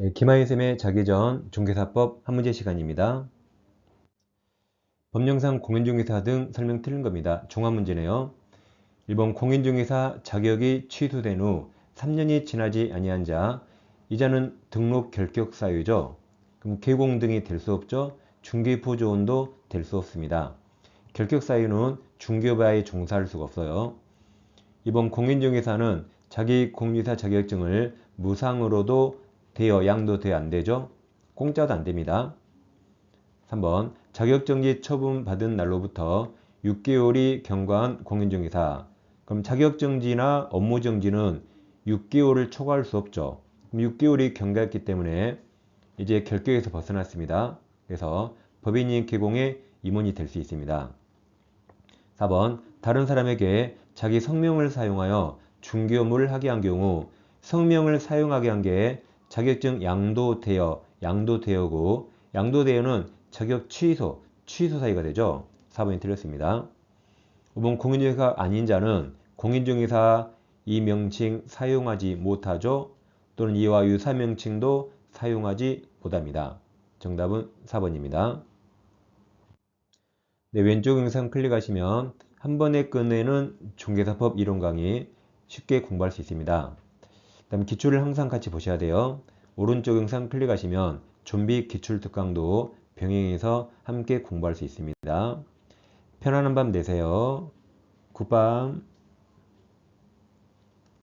예, 김하윤쌤의 자기전 중개사법 한 문제 시간입니다. 법령상 공인중개사 등 설명 틀린 겁니다. 종합문제네요. 1번 공인중개사 자격이 취소된 후 3년이 지나지 아니한 자, 이자는 등록 결격 사유죠. 그럼 개공 등이 될 수 없죠. 중개포조원도 될 수 없습니다. 결격 사유는 중개업에 종사할 수가 없어요. 이번 공인중개사는 자기 공인중개사 자격증을 무상으로도 되어 양도 돼 안 되죠? 공짜도 안 됩니다. 3번 자격정지 처분받은 날로부터 6개월이 경과한 공인중개사 그럼 자격정지나 업무정지는 6개월을 초과할 수 없죠. 6개월이 경과했기 때문에 이제 결격에서 벗어났습니다. 그래서 법인인 개공의 임원이 될 수 있습니다. 4번 다른 사람에게 자기 성명을 사용하여 중개 업무를 하게 한 경우 성명을 사용하게 한 게 자격증 양도되어 양도되어고 양도되어는 자격 취소 취소 사유가 되죠. 4번이 틀렸습니다. 5번 공인중개사가 아닌 자는 공인중개사 이 명칭 사용하지 못하죠. 또는 이와 유사 명칭도 사용하지 못합니다. 정답은 4번입니다. 네, 왼쪽 영상 클릭하시면 한 번에 끝내는 중개사법 이론 강의 쉽게 공부할 수 있습니다. 다음 기출을 항상 같이 보셔야 돼요. 오른쪽 영상 클릭하시면 좀비 기출 특강도 병행해서 함께 공부할 수 있습니다. 편안한 밤 되세요. 굿밤.